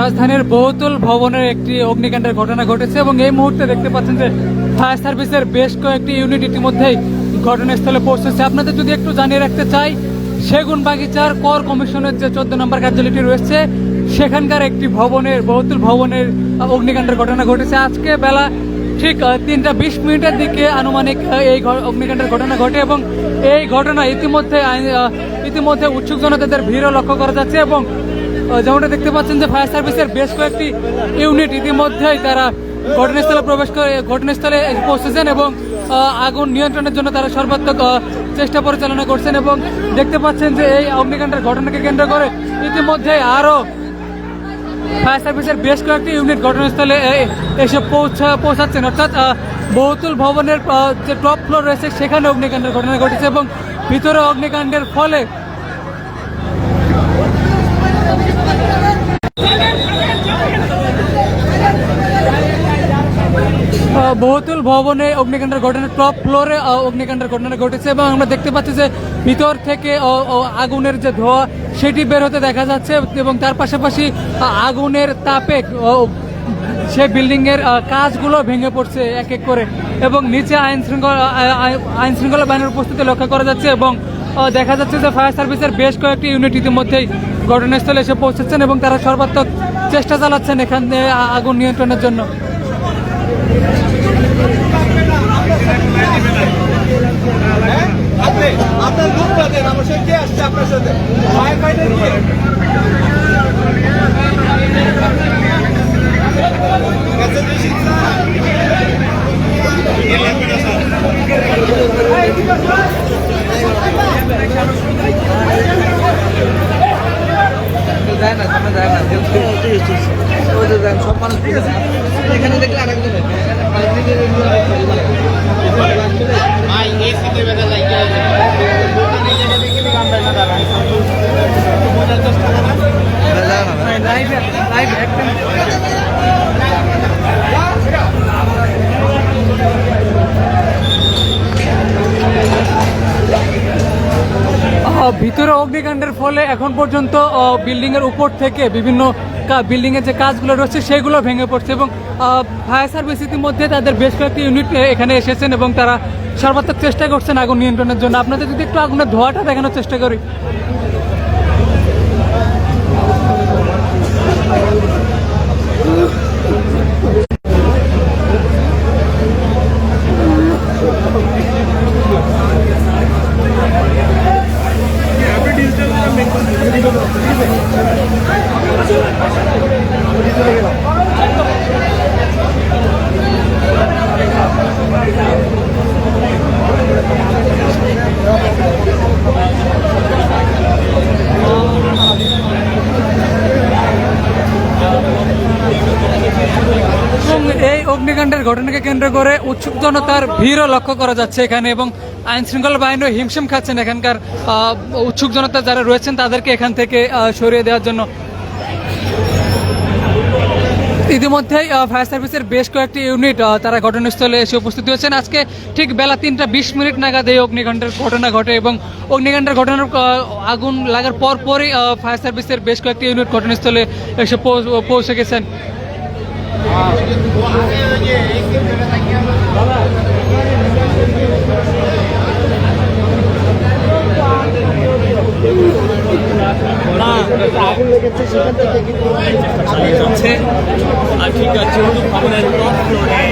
রাজধানীর বহুতল ভবনের একটি অগ্নিকাণ্ডের ঘটনা ঘটেছে এবং এই মুহূর্তে দেখতে পাচ্ছেন যে ফায়ার সার্ভিসের বেশ কয়েকটি ইউনিট ইতিমধ্যেই ঘটনাস্থলে পৌঁছেছে। আপনাদের যদি একটু জানিয়ে রাখতে চাই, সেগুন বাগিচার কর কমিশনের যে চোদ্দ নম্বর কার্যালয়টি রয়েছে, সেখানকার একটি ভবনের, বহুতল ভবনের অগ্নিকাণ্ডের ঘটনা ঘটেছে। আজকে বেলা ঠিক তিনটা বিশ মিনিটের দিকে আনুমানিক এই অগ্নিকাণ্ডের ঘটনা ঘটে এবং এই ঘটনা ইতিমধ্যে ইতিমধ্যে উৎসুক জনতাদের ভিড়ও লক্ষ্য করা যাচ্ছে এবং যেমনটা দেখতে পাচ্ছেন যে ফায়ার সার্ভিসের বেশ কয়েকটি ইউনিট ইতিমধ্যেই তারা ঘটনাস্থলে প্রবেশ করে, ঘটনাস্থলে পৌঁছেছেন এবং আগুন নিয়ন্ত্রণের জন্য তারা সর্বাত্মক চেষ্টা পরিচালনা করছেন এবং দেখতে পাচ্ছেন যে এই অগ্নিকাণ্ডের ঘটনাকে কেন্দ্র করে ইতিমধ্যে আরও ফায়ার সার্ভিসের বেশ কয়েকটি ইউনিট ঘটনাস্থলে এসে পৌঁছা, পৌঁছাচ্ছেন। অর্থাৎ বহুতল ভবনের যে টপ ফ্লোর রয়েছে, সেখানে অগ্নিকাণ্ডের ঘটনা ঘটেছে এবং ভিতরে অগ্নিকাণ্ডের ফলে বহুতল ভবনে অগ্নিকাণ্ডের ঘটনা টপ ফ্লোরে অগ্নিকাণ্ডের ঘটনা ঘটেছে এবং আমরা দেখতে পাচ্ছি যে ভিতর থেকে আগুনের যে ধোঁয়া, সেটি বের হতে দেখা যাচ্ছে এবং তার পাশাপাশি আগুনের তাপে সে বিল্ডিং এর কাজগুলো ভেঙে পড়ছে এক এক করে এবং নিচে আইন শৃঙ্খলা আইন শৃঙ্খলা বাহিনীর উপস্থিতি লক্ষ্য করা যাচ্ছে এবং দেখা যাচ্ছে যে ফায়ার সার্ভিসের বেশ কয়েকটি ইউনিট ইতিমধ্যেই ঘটনাস্থলে এসে পৌঁছেছেন এবং তারা সর্বাত্মক চেষ্টা চালাচ্ছেন এখানে আগুন নিয়ন্ত্রণের জন্য আপনি আপনার লোক বাদেন আমার সাথে কে আসছে আপনার সাথে কে কাছে বেশি যায় না সামনে যায় না এখানে দেখলে আরেকজন ভাই লাগিয়ে লাইভে লাইভে ভিতরে অগ্নিকাণ্ডের ফলে এখন পর্যন্ত বিল্ডিং এর উপর থেকে বিভিন্ন বিল্ডিং এর যে কাজগুলো রয়েছে সেগুলো ভেঙে পড়ছে এবং ফায়ার সার্ভিস ইতিমধ্যে তাদের বেশ কয়েকটি ইউনিট এখানে এসেছেন এবং তারা সর্বাত্মক চেষ্টা করছেন আগুন নিয়ন্ত্রণের জন্য। আপনাদের যদি একটু আগুনের ধোয়াটা দেখানোর চেষ্টা করি। এবং এই অগ্নিকাণ্ডের ঘটনাকে কেন্দ্র করে উৎসুক জনতার ভিড়ও লক্ষ্য করা যাচ্ছে এখানে এবং আইন শৃঙ্খলা বাহিনীও হিমশিম খাচ্ছেন এখানকার উৎসুক জনতা যারা রয়েছেন তাদেরকে এখান থেকে সরিয়ে দেওয়ার জন্য। ইতিমধ্যেই ফায়ার সার্ভিসের বেশ কয়েকটি ইউনিট তারা ঘটনাস্থলে এসে উপস্থিত হয়েছেন। আজকে ঠিক বেলা তিনটা বিশ মিনিট নাগাদ এই অগ্নিকাণ্ডের ঘটনা ঘটে এবং অগ্নিকাণ্ডের ঘটনার আগুন লাগার পর পরই ফায়ার সার্ভিসের বেশ কয়েকটি ইউনিট ঘটনাস্থলে এসে পৌঁছে গেছেন। আর ঠিক আছে যেহেতু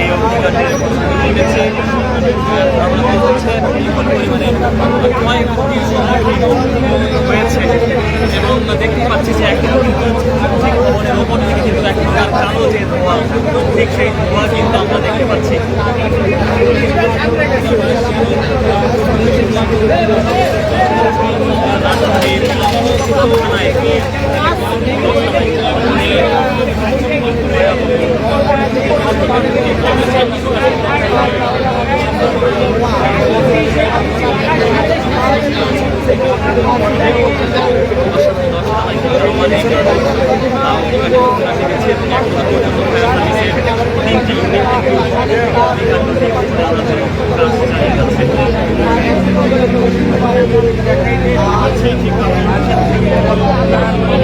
অগ্নিকাণ্ডের ঘটনা ঘটেছে হচ্ছে বিপুল পরিমাণে ক্ষয়ক্ষতি হয়েছে এবং দেখতে পাচ্ছি যে এখন কিন্তু ঠিক ভবনের ওপর থেকে কিন্তু এখন তার কালো যে ধোঁয়া ঠিক সেই ধোঁয়া কিন্তু আমরা দেখতে পাচ্ছি। রাজধানীর থানায় Thank you.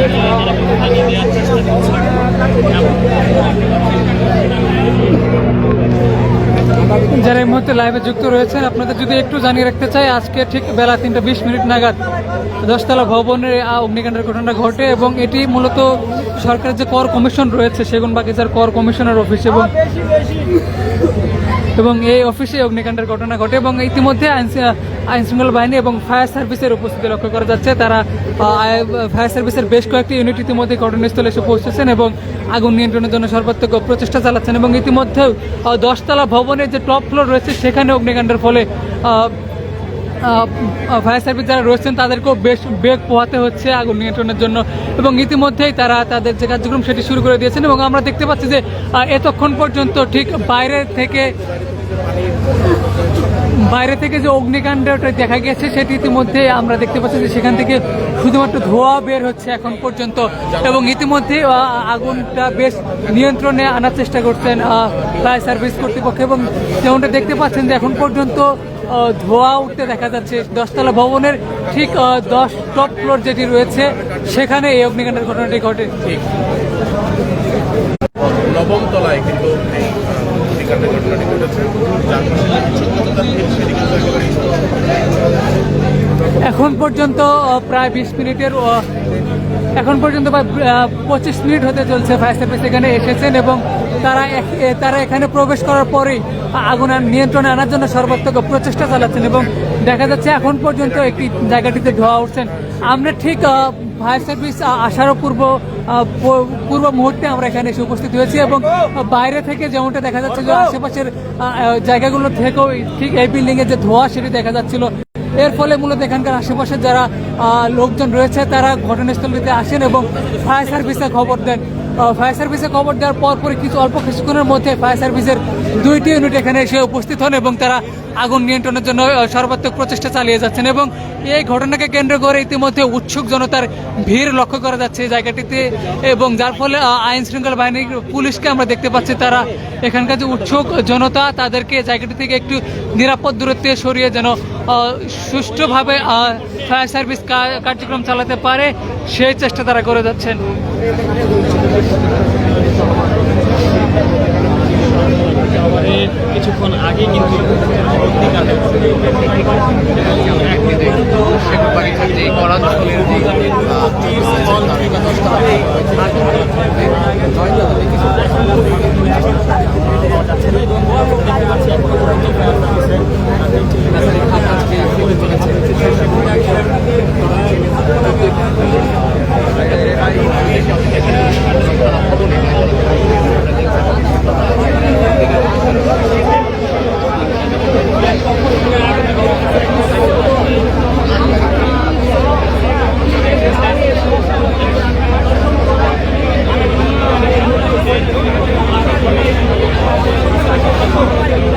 যারা এই মুহূর্তে লাইভে যুক্ত রয়েছেন। আপনাদের যদি একটু জানিয়ে রাখতে চাই, আজকে ঠিক বেলা তিনটা বিশ মিনিট নাগাদ দশতলা ভবনের অগ্নিকাণ্ডের ঘটনা ঘটে এবং এটি মূলত সরকারের যে কর কমিশন রয়েছে সেগুন বাগিচার কর কমিশনের অফিস এবং এবং এই অফিসে অগ্নিকাণ্ডের ঘটনা ঘটে এবং ইতিমধ্যে আইন শৃঙ্খলা বাহিনী এবং ফায়ার সার্ভিসের উপস্থিতি লক্ষ্য করা যাচ্ছে। তারা ফায়ার সার্ভিসের বেশ কয়েকটি ইউনিট ইতিমধ্যে ঘটনাস্থলে এসে পৌঁছেছেন এবং আগুন নিয়ন্ত্রণের জন্য সর্বাত্মক প্রচেষ্টা চালাচ্ছেন এবং ইতিমধ্যেও দশতলা ভবনের যে টপ ফ্লোর রয়েছে, সেখানে অগ্নিকাণ্ডের ফলে ফায়ার সার্ভিস যারা রয়েছেন, তাদেরকেও বেশ বেগ পোহাতে হচ্ছে আগুন নিয়ন্ত্রণের জন্য। এবং ইতিমধ্যেই তারা তাদের যে কার্যক্রম, সেটি শুরু করে দিয়েছেন। এবং আমরা দেখতে পাচ্ছি যে এতক্ষণ পর্যন্ত ঠিক বাইরে থেকে বাইরে থেকে যে অগ্নিকাণ্ডটা দেখা গেছে, সেটি ইতিমধ্যে আমরা দেখতে পাচ্ছি যে সেখান থেকে শুধুমাত্র ধোঁয়া বের হচ্ছে এখন পর্যন্ত। এবং ইতিমধ্যে আগুনটা বেশ নিয়ন্ত্রণে আনার চেষ্টা করছেন ফায়ার সার্ভিস কর্তৃপক্ষ। এবং যেমনটা দেখতে পাচ্ছেন যে এখন পর্যন্ত ধোঁয়া উঠতে দেখা যাচ্ছে। দশতলা ভবনের ঠিক দশ টপ ফ্লোর যেটি রয়েছে সেখানে এই অগ্নিকাণ্ডের ঘটনাটি ঘটে। নবম তলায় কিন্তু এই অগ্নিকাণ্ডের ঘটনাটি ঘটেছে। এখন পর্যন্ত প্রায় বিশ মিনিটের এখন পর্যন্ত প্রায় পঁচিশ মিনিট হতে চলছে ফায়ার সার্ভিস এখানে এসেছেন এবং তারা তারা এখানে প্রবেশ করার পরেই আগুন নিয়ন্ত্রণে আনার জন্য সর্বাত্মক প্রচেষ্টা চালাচ্ছেন এবং দেখা যাচ্ছে এখন পর্যন্ত একটি জায়গাটিতে ধোয়া উঠছেন। আমরা ঠিক ফায়ার সার্ভিস আসারও পূর্ব পূর্ব মুহূর্তে আমরা এখানে এসে উপস্থিত হয়েছি এবং বাইরে থেকে যেমনটা দেখা যাচ্ছে যে আশেপাশের জায়গাগুলো থেকেও ঠিক এই বিল্ডিংয়ের যে ধোঁয়া সেটি দেখা যাচ্ছিল। এর ফলে মূলত এখানকার আশেপাশে যারা লোকজন রয়েছে তারা ঘটনাস্থলীতে আসেন এবং ফায়ার সার্ভিসে খবর দেন। ফায়ার সার্ভিসে খবর দেওয়ার পর পরে কিছু অল্প কিছুক্ষণের মধ্যে ফায়ার সার্ভিসের দুইটি ইউনিট এখানে এসে উপস্থিত হন এবং তারা আগুন নিয়ন্ত্রণের জন্য সর্বাত্মক প্রচেষ্টা চালিয়ে যাচ্ছেন এবং এই ঘটনাকে কেন্দ্র করে ইতিমধ্যে উৎসুক জনতার ভিড় লক্ষ্য করা যাচ্ছে জায়গাটিতে এবং যার ফলে আইন শৃঙ্খলা বাহিনীর পুলিশকে আমরা দেখতে পাচ্ছি। তারা এখানকার যে উৎসুক জনতা, তাদেরকে জায়গাটি থেকে একটু নিরাপদ দূরত্বে সরিয়ে যেন সুষ্ঠুভাবে ফায়ার সার্ভিস কার্যক্রম চালাতে পারে, সেই চেষ্টা তারা করে যাচ্ছেন। এর কিছুক্ষণ আগে কিন্তু অগ্নিকাণ্ডের সেগুন বাগিচার যে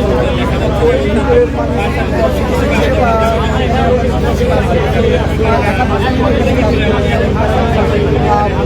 করাঞ্চলের যে স্থল কিংবা দশতলা আপনাদেরকে জানাই যে ত্রিশ মিনিটের মতো সময় ত্রিশ মিনিট আগে এখানে অগ্নিকাণ্ড ঘটনা ঘটে এবং আগুন লাগার ঠিক দশ থেকে পনেরো মিনিট পরে কিন্তু আসলে ফায়ার সার্ভিস তারা এখানে এসে চেষ্টা করেন। তারা চেষ্টা করছেন আগুন নিয়ন্ত্রণে আসলে এবং ইতিমধ্যে আগুন কিন্তু আহ, নিয়ন্ত্রণে আহ, এসে গিয়েছে ধোঁয়া উঠতে দেখা যাচ্ছে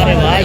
আরে ভাই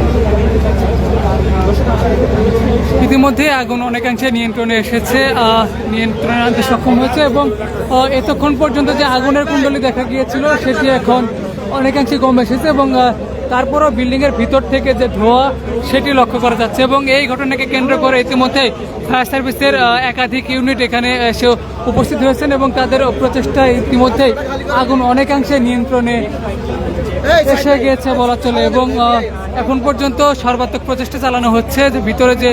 ইতিমধ্যে আগুন অনেকাংশে নিয়ন্ত্রণে এসেছে নিয়ন্ত্রণে আনতে সক্ষম হয়েছে এবং এতক্ষণ পর্যন্ত যে আগুনের কুণ্ডলি দেখা গিয়েছিল, সেটি এখন অনেকাংশে কম এসেছে এবং তারপরও বিল্ডিংয়ের ভিতর থেকে যে ধোঁয়া সেটি লক্ষ্য করা যাচ্ছে এবং এই ঘটনাকে কেন্দ্র করে ইতিমধ্যে ফায়ার সার্ভিসের একাধিক ইউনিট এখানে এসে উপস্থিত হয়েছেন এবং তাদের প্রচেষ্টায় ইতিমধ্যে আগুন অনেকাংশে নিয়ন্ত্রণে এসে গিয়েছে বলা চলে এবং এখন পর্যন্ত সর্বাত্মক প্রচেষ্টা চালানো হচ্ছে। যে ভিতরে যে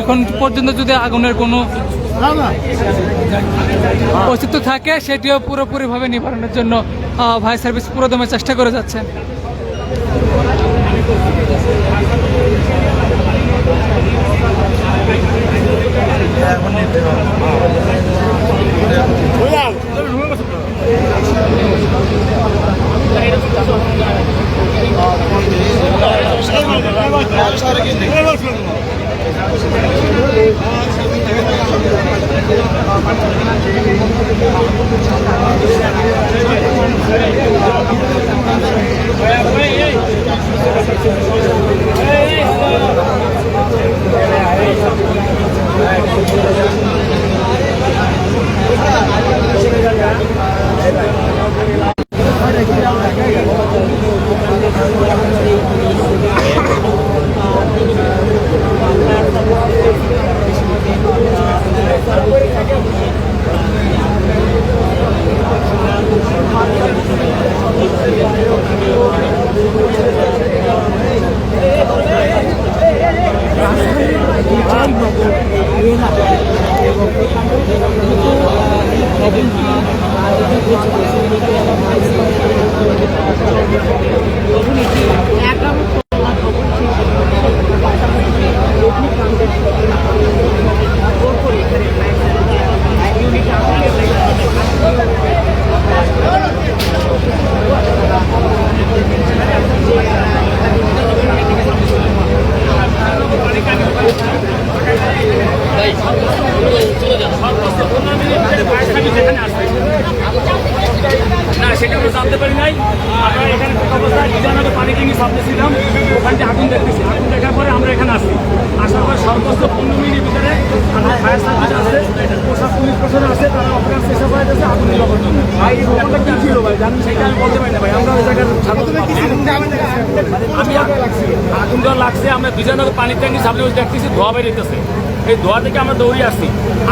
এখন পর্যন্ত যদি আগুনের কোনো অস্তিত্ব থাকে, সেটিও পুরোপুরিভাবে নিবারণের জন্য ফায়ার সার্ভিস পুরোদমে চেষ্টা করে যাচ্ছে। এখন নিতে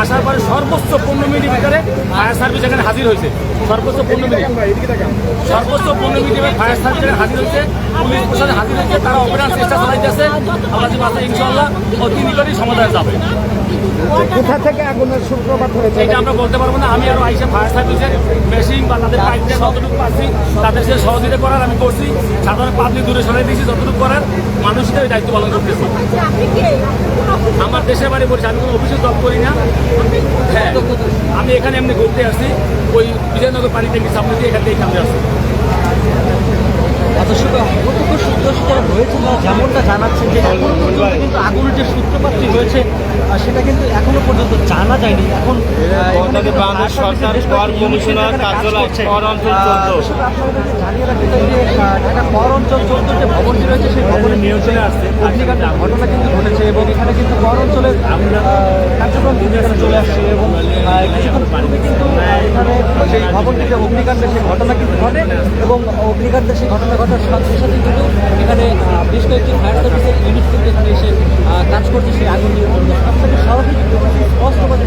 আসার পরে সর্বোচ্চ পনেরো মিনিটের ভিতরে ফায়ার সার্ভিস এখানে হাজির হয়েছে। সর্বোচ্চ পনেরো মিনিট। সর্বোচ্চ পনেরো মিনিটে ফায়ার সার্ভিস এখানে হাজির হয়েছে, পুলিশ প্রশাসন হাজির হয়েছে, তারা অপরাধ চেষ্টা চালাইতেছে। আমাদের ইনশাল্লাহ অতি নিকটই সমাধান যাবে। কোথা থেকে আগুনের সূত্রপাত হয়েছে? এটা আমরা বলতে পারব না। আমি আরও আইসা ফায়ার সার্ভিসের মেশিন বা তাদের পাইপ দিয়ে যতটুকু পারছি, তাদের সে সহযোগিতা করার আমি করছি। সাধারণ পাবলিক দূরে সরাই দিয়েছি, যতটুকু করার মানুষদের এই দায়িত্ব পালন করতেছি। আমার দেশের বাড়ি বলছি, আমি কোনো অফিসে জব করি না। হ্যাঁ আমি এখানে এমনি ঘুরতে আসছি। ওই বিজয়নগর পানি ট্যাঙ্কির সামনে দিয়ে এখান থেকে সামনে আসছি। দর্শক প্রত্যক্ষদর্শী যারা রয়েছে তারা যেমনটা জানাচ্ছেন যে এখনও পর্যন্ত কিন্তু আগুনের যে সূত্রপাতটি আহ, সেটা কিন্তু এখনও পর্যন্ত জানা যায়নি। এখন সরকার কর কমিশনার কার্যালয় কর অঞ্চল জানিয়ে রাখতে চাই যে ঢাকা কর অঞ্চল চোদ্দ যে ভবনটি রয়েছে সেই ভবনের নিয়ন্ত্রণে আসছে ঘটনা কিন্তু ঘটেছে এবং এখানে কিন্তু কর অঞ্চলের কার্যক্রম চলে আসছে এবং কিছুক্ষণ কিন্তু এখানে সেই ভবনটিতে অগ্নিকাণ্ডের সেই ঘটনা কিন্তু ঘটে এবং অগ্নিকাণ্ডের সেই ঘটনা ঘটার সাথে সাথে কিন্তু এখানে বেশ কয়েকটি ফায়ার সার্ভিসের ইউনিট কিন্তু এখানে এসে কাজ করছে সেই আগুন নিয়ন্ত্রণ আপনাকে সরাসরি স্পষ্টভাবে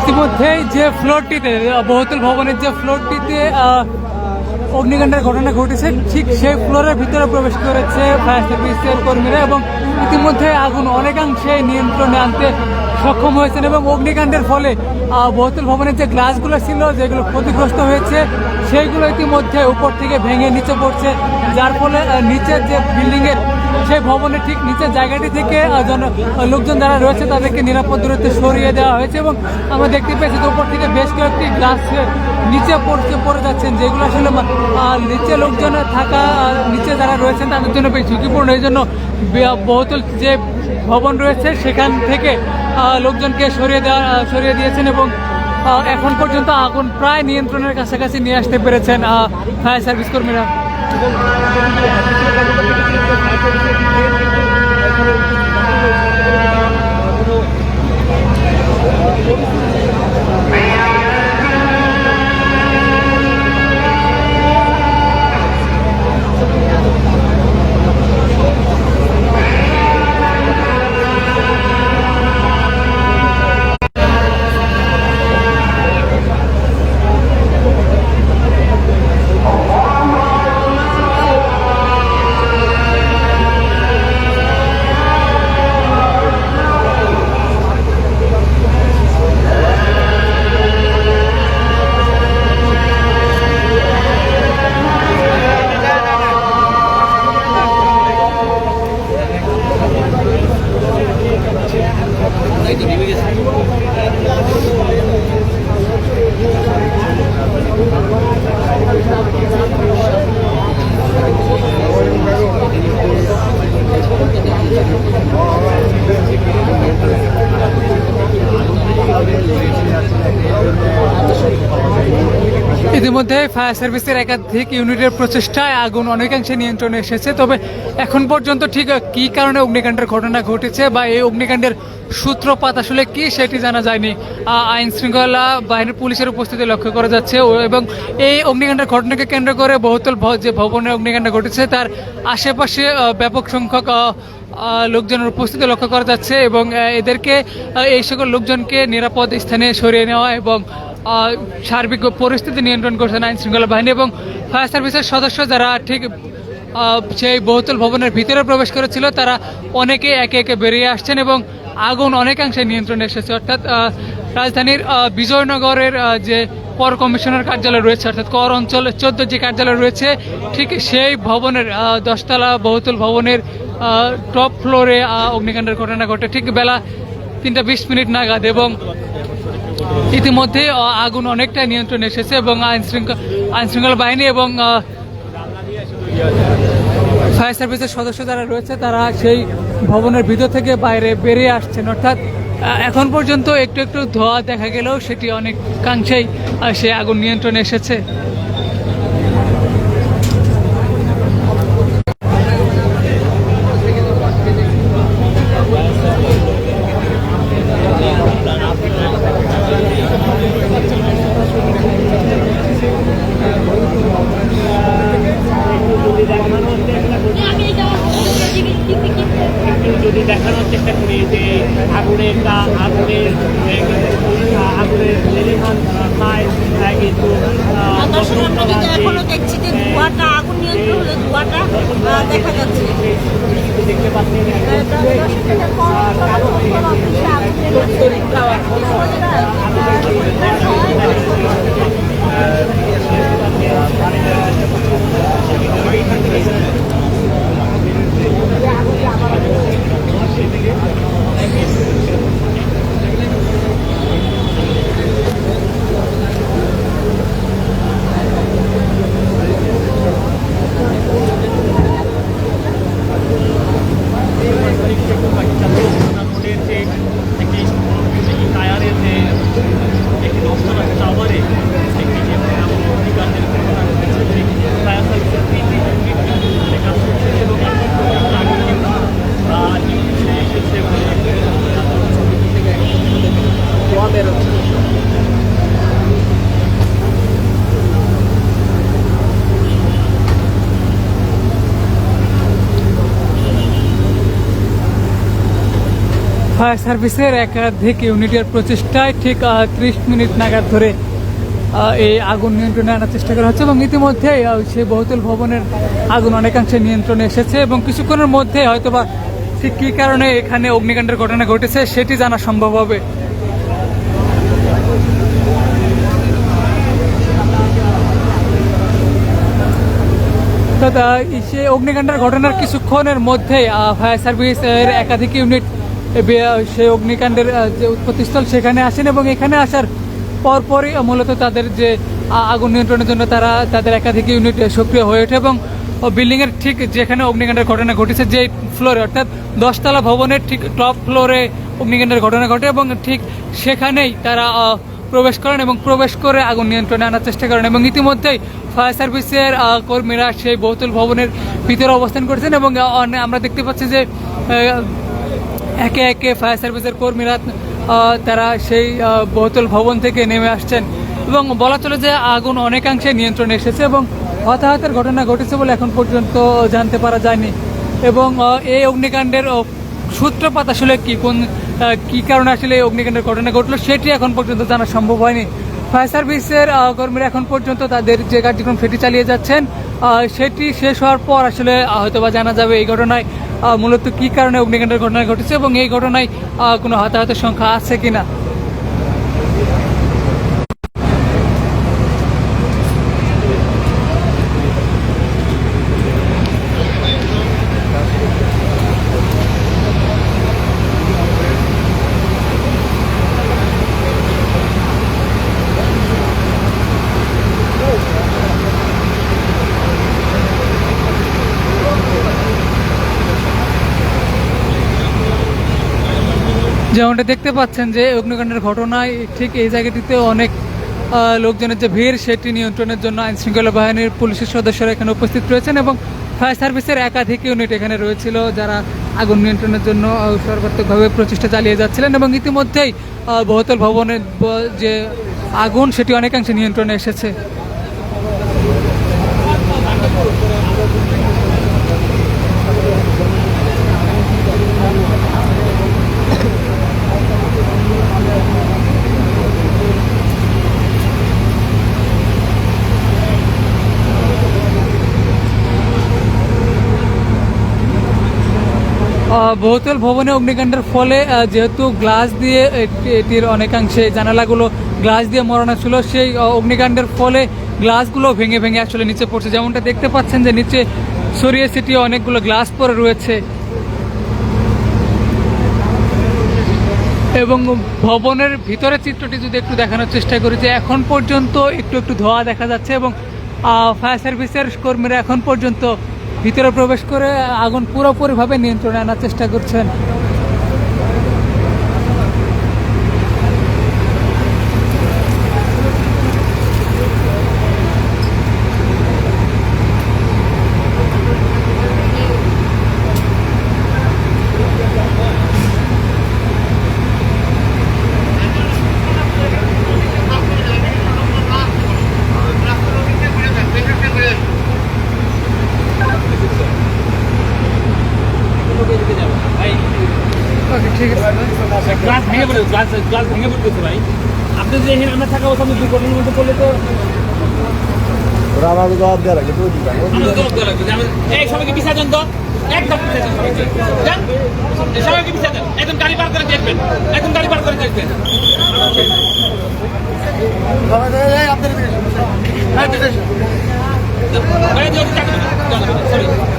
ইতিমধ্যেই যে ফ্লোরটিতে, বহুতল ভবনের যে ফ্লোরটিতে অগ্নিকাণ্ডের ঘটনা ঘটেছে, ঠিক সেই ফ্লোরের ভিতরে প্রবেশ করেছে ফায়ার সার্ভিসের কর্মীরা এবং ইতিমধ্যে আগুন অনেকাংশে নিয়ন্ত্রণে আনতে সক্ষম হয়েছেন এবং অগ্নিকাণ্ডের ফলে বহুতল ভবনের যে গ্লাসগুলো ছিল, যেগুলো ক্ষতিগ্রস্ত হয়েছে, সেইগুলো ইতিমধ্যে উপর থেকে ভেঙে নিচে পড়ছে, যার ফলে নিচের যে বিল্ডিংয়ের সেই ভবনের ঠিক নিচের জায়গাটি থেকে জন- লোকজন যারা রয়েছে তাদেরকে নিরাপদ দূরত্বে সরিয়ে দেওয়া হয়েছে এবং আমরা দেখতে পেয়েছি উপর থেকে বেশ কয়েকটি গ্লাস নিচে পড়ছে, পড়ে যাচ্ছেন যেগুলো আসলে নিচে লোকজন থাকা নিচে যারা রয়েছেন তাদের জন্য বেশ ঝুঁকিপূর্ণ। এই জন্য বহুতল যে ভবন রয়েছে সেখান থেকে লোকজনকে সরিয়ে দেওয়া সরিয়ে দিয়েছেন এবং এখন পর্যন্ত আগুন প্রায় নিয়ন্ত্রণের কাছাকাছি নিয়ে আসতে পেরেছেন ফায়ার সার্ভিস কর্মীরা। ইতিমধ্যে ফায়ার সার্ভিসের একাধিক ইউনিটের প্রচেষ্টায় আগুন অনেকাংশে নিয়ন্ত্রণে এসেছে। তবে এখন পর্যন্ত ঠিক কি কারণে অগ্নিকাণ্ডের ঘটনা ঘটেছে বা এই অগ্নিকাণ্ডের সূত্রপাত আসলে কি সেটি জানা যায়নি। আইন শৃঙ্খলা বাহিনীর পুলিশের উপস্থিতি লক্ষ্য করা যাচ্ছে এবং এই অগ্নিকাণ্ডের ঘটনাকে কেন্দ্র করে বহুতল যে ভবনে অগ্নিকাণ্ড ঘটেছে তার আশেপাশে ব্যাপক সংখ্যক লোকজনের উপস্থিতি লক্ষ্য করা যাচ্ছে এবং এদেরকে এই সকল লোকজনকে নিরাপদ স্থানে সরিয়ে নেওয়া এবং সার্বিক পরিস্থিতি নিয়ন্ত্রণ করছেন আইন শৃঙ্খলা বাহিনী এবং ফায়ার সার্ভিসের সদস্য যারা ঠিক সেই বহুতল ভবনের ভিতরে প্রবেশ করেছিল, তারা অনেকে একে একে বেরিয়ে আসছেন এবং আগুন অনেকাংশে নিয়ন্ত্রণে এসেছে। অর্থাৎ রাজধানীর বিজয়নগরের যে কর কমিশনার কার্যালয় রয়েছে, অর্থাৎ কর অঞ্চলের চোদ্দ যে কার্যালয় রয়েছে, ঠিক সেই ভবনের দশতলা বহুতল ভবনের টপ ফ্লোরে অগ্নিকাণ্ডের ঘটনা ঘটে। ঠিক বেলা তিনটা বিশ মিনিট নাগাদ এবং ইতিমধ্যে আগুন অনেকটা নিয়ন্ত্রণ এসেছে এবং আইন শৃঙ্খলা আইন শৃঙ্খলা বাহিনী এবং ফায়ার সার্ভিসের সদস্য যারা রয়েছে, তারা সেই ভবনের ভিতর থেকে বাইরে বেরিয়ে আসছেন। অর্থাৎ এখন পর্যন্ত একটু একটু ধোয়া দেখা গেলেও সেটি অনেকাংশেই সেই আগুন নিয়ন্ত্রণে এসেছে। 看吧？这是墨 ফায়ার সার্ভিসের একাধিক ইউনিটের প্রচেষ্টায় ঠিক ত্রিশ মিনিট নাগাদ ধরে এই আগুন নিয়ন্ত্রণে আনার চেষ্টা করা হচ্ছে এবং ইতিমধ্যেই আহ, সেই বহুতল ভবনের আগুন অনেকাংশে নিয়ন্ত্রণে এসেছে এবং কিছুক্ষণের মধ্যে হয়তোবা ঠিক কী কারণে এখানে অগ্নিকাণ্ডের ঘটনা ঘটেছে সেটি জানা সম্ভব হবে। সে অগ্নিকাণ্ডের ঘটনার কিছুক্ষণের মধ্যে ফায়ার সার্ভিসের একাধিক ইউনিট সে অগ্নিকাণ্ডের যে উৎপত্তিস্থল সেখানে আসেন এবং এখানে আসার পরপরই মূলত তাদের যে আগুন নিয়ন্ত্রণের জন্য তারা তাদের একাধিক ইউনিট সক্রিয় হয়ে ওঠে এবং বিল্ডিংয়ের ঠিক যেখানে অগ্নিকাণ্ডের ঘটনা ঘটেছে, যে ফ্লোরে, অর্থাৎ দশতলা ভবনের ঠিক টপ ফ্লোরে অগ্নিকাণ্ডের ঘটনা ঘটে এবং ঠিক সেখানেই তারা প্রবেশ করেন এবং প্রবেশ করে আগুন নিয়ন্ত্রণে আনার চেষ্টা করেন এবং ইতিমধ্যেই ফায়ার সার্ভিসের কর্মীরা সেই বহুতল ভবনের ভিতরে অবস্থান করেছেন এবং আমরা দেখতে পাচ্ছি যে একে একে ফায়ার সার্ভিসের কর্মীরা তারা সেই বহুতল ভবন থেকে নেমে আসছেন। এবং বলা চলে যে আগুন অনেকাংশে নিয়ন্ত্রণে এসেছে এবং হতাহতের ঘটনা ঘটেছে বলে এখন পর্যন্ত জানতে পারা যায়নি। এবং এই অগ্নিকাণ্ডের সূত্রপাত আসলে কি? কোন কী কারণে আসলে এই অগ্নিকাণ্ডের ঘটনা ঘটলো সেটি এখন পর্যন্ত জানা সম্ভব হয়নি। ফায়ার সার্ভিসের কর্মীরা এখন পর্যন্ত তাদের যে কার্যক্রম সেটি চালিয়ে যাচ্ছেন। সেটি শেষ হওয়ার পর আসলে হয়তো বা জানা যাবে এই ঘটনায় মূলত কি কারণে অগ্নিকাণ্ডের ঘটনা ঘটেছে এবং এই ঘটনায় কোনো হতাহতের সংখ্যা আছে কিনা। যেমনটা দেখতে পাচ্ছেন যে অগ্নিকাণ্ডের ঘটনায় ঠিক এই জায়গাটিতে অনেক লোকজনের যে ভিড়, সেটি নিয়ন্ত্রণের জন্য আইন শৃঙ্খলা বাহিনীর পুলিশের সদস্যরা এখানে উপস্থিত রয়েছেন এবং ফায়ার সার্ভিসের একাধিক ইউনিট এখানে রয়েছিল যারা আগুন নিয়ন্ত্রণের জন্য সর্বাত্মকভাবে প্রচেষ্টা চালিয়ে যাচ্ছিলেন এবং ইতিমধ্যেই বহুতল ভবনের যে আগুন, সেটি অনেকাংশে নিয়ন্ত্রণে এসেছে। বহুতল ভবনে অগ্নিকাণ্ডের ফলে যেহেতু গ্লাস দিয়ে এটি- এটির অনেকাংশে জানালাগুলো গ্লাস দিয়ে মরানো ছিল, সেই অগ্নিকাণ্ডের ফলে গ্লাসগুলো ভেঙে ভেঙে আসলে নিচে পড়ছে। যেমনটা দেখতে পাচ্ছেন যে নিচে ছড়িয়ে ছিটিয়ে অনেকগুলো গ্লাস পরে রয়েছে। এবং ভবনের ভিতরের চিত্রটি যদি একটু দেখানোর চেষ্টা করি যে এখন পর্যন্ত একটু একটু ধোঁয়া দেখা যাচ্ছে এবং ফায়ার সার্ভিসের কর্মীরা এখন পর্যন্ত ভিতরে প্রবেশ করে আগুন পুরোপুরিভাবে নিয়ন্ত্রণে আনার চেষ্টা করছেন। গ্লাস গ্লাস ভেঙে পড়তেছে ভাই আপনি যদি এখানে আমরা থাকা অবস্থা আপনি দুর্ঘটনার মধ্যে পড়লে তো আমাকে জবাব দেওয়ার আগে তুই দিবা জবাব দেওয়া লাগবে যে এই সবাইকে বিসর্জন দাও একদম বিসর্জন সবাইকে যান সবাইকে বিসর্জন একদম গাড়ি পার করে দেখবেন একদম গাড়ি পার করে দেখবেন না।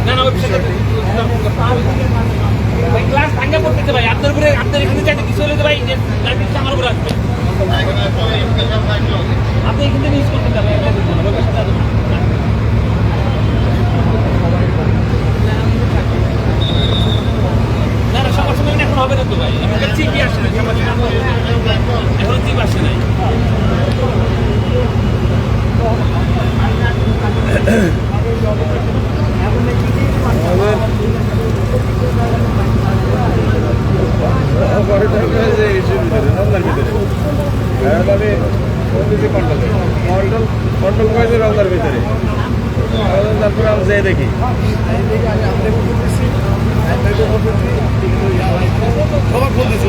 না ভাই গ্লাস ভাঙা পড়তেছে ভাই। আপনার উপরে আপনার এখানে কিছু হলে তো আমার উপরে আসবে। আপনি এখান থেকে করতে যাবেন না সবার সময় হবে না তো ভাই। এখন ঠিকই আসে নাই। কন্ট্রোল করে রওনার ভিতরে তারপরে আমি যাই দেখি সবাই ফোন দিচ্ছে